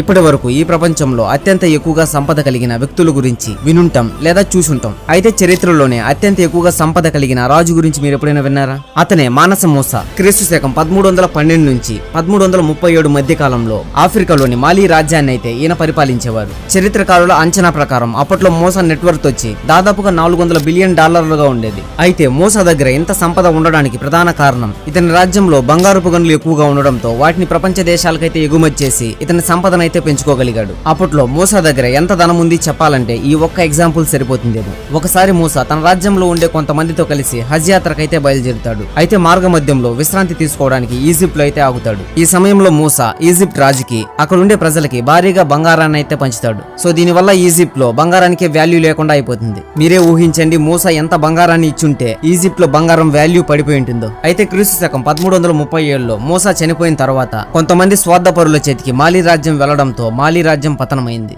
ఇప్పటి వరకు ఈ ప్రపంచంలో అత్యంత ఎక్కువగా సంపద కలిగిన వ్యక్తుల గురించి వినుంటాం లేదా చూసుంటాం. అయితే చరిత్రలోనే అత్యంత ఎక్కువగా సంపద కలిగిన రాజు గురించి మీరు ఎప్పుడైనా విన్నారా? అతనే మానస మూస. క్రీస్తు శకం పదమూడు వందల పన్నెండు నుంచి పదమూడు వందల ముప్పై ఏడు మధ్య కాలంలో ఆఫ్రికాలోని మాలీ రాజ్యాన్ని అయితే ఈయన పరిపాలించేవారు. చరిత్రకారుల అంచనా ప్రకారం అప్పట్లో మోసా నెట్వర్క్ వచ్చి దాదాపుగా నాలుగు వందల బిలియన్ డాలర్లుగా ఉండేది. అయితే మోసా దగ్గర ఇంత సంపద ఉండడానికి ప్రధాన కారణం ఇతని రాజ్యంలో బంగారుపు గనులు ఎక్కువగా ఉండడంతో వాటిని ప్రపంచ దేశాలకైతే ఎగుమతి చేసి ఇతని అయితే పెంచుకోగలిగాడు. అప్పట్లో మూసా దగ్గర ఎంత ధనం ఉంది చెప్పాలంటే ఈ ఒక్క ఎగ్జాంపుల్ సరిపోతుందేమో. ఒకసారి మూసా తన రాజ్యంలో ఉండే కొంతమందితో కలిసి హజ్ యాత్రకైతే బయలుదేరుతాడు. అయితే మార్గ మధ్యంలో విశ్రాంతి తీసుకోవడానికి ఈజిప్ట్లో అయితే ఆగుతాడు. ఈ సమయంలో మూసా ఈజిప్ట్ రాజుకి అక్కడ ఉండే ప్రజలకి భారీగా బంగారాన్ని అయితే పంచుతాడు. సో దీనివల్ల ఈజిప్ట్లో బంగారానికి వాల్యూ లేకుండా అయిపోతుంది. మీరే ఊహించండి మూసా ఎంత బంగారాన్ని ఇచ్చుంటే ఈజిప్ట్లో బంగారం వాల్యూ పడిపోయి ఉంటుందో. అయితే క్రీస్తు శకం పదమూడు వందల ముప్పై ఏడులో మూసా చనిపోయిన తర్వాత కొంతమంది స్వార్థపరుల చేతికి మాలి రాజ్యం వెళ్ళడంతో మాలి రాజ్యం పతనమైంది.